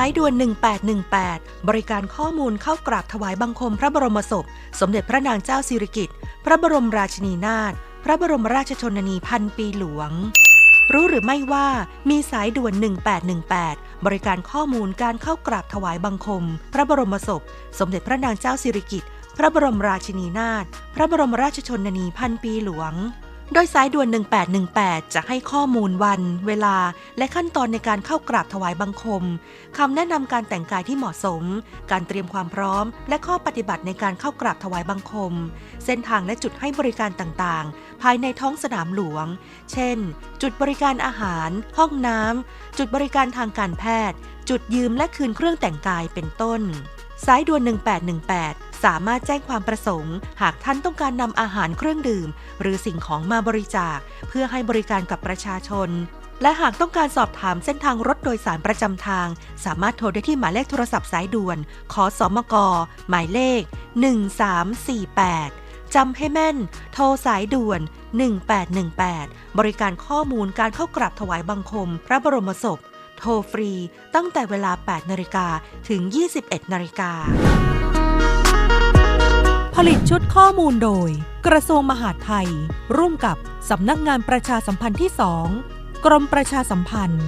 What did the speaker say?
ายด่วน 1818 บริการข้อมูลเข้ากราบถวายบังคมพระบรมศพ สมเด็จพระนางเจ้าสิริกิติ์ พระบรมราชินีนาถ พระบรมราชชนนีพันปีหลวง รู้หรือไม่ว่ามีสายด่วน 1818 บริการข้อมูลการเข้ากราบถวายบังคม พระบรมศพ สมเด็จพระนางเจ้าสิริกิติ์ พระบรมราชินีนาถ พระบรมราชชนนีพันปีหลวง โดยสายด่วน 1818 จะให้ข้อมูลวัน เวลา และขั้นตอนในการเข้ากราบถวายบังคม คำแนะนำการแต่งกายที่เหมาะสม การเตรียมความพร้อม และข้อปฏิบัติในการเข้ากราบถวายบังคม เส้นทางและจุดให้บริการต่างๆ ภายในท้องสนามหลวง เช่น จุดบริการอาหาร ห้องน้ำ จุดบริการทางการแพทย์ จุดยืมและคืนเครื่องแต่งกายเป็นต้น สายด่วน 1818 สามารถแจ้งความประสงค์ หากท่านต้องการนำอาหารเครื่องดื่ม หรือสิ่งของมาบริจาค เพื่อให้บริการกับประชาชน และหากต้องการสอบถามเส้นทางรถโดยสารประจำทาง สามารถโทรได้ที่หมายเลขโทรศัพท์สายด่วนขอสอมก หมายเลข 1348จำให้แม่น โทรสายด่วน 1818 บริการข้อมูลการเข้ากราบถวายบังคม พระบรมศพ โทรฟรีตั้งแต่เวลา 8 นาฬิกาถึง 21 นาฬิกา ผลิตชุดข้อมูลโดย กระทรวงมหาดไทย ร่วมกับสำนักงานประชาสัมพันธ์ที่ 2 กรมประชาสัมพันธ์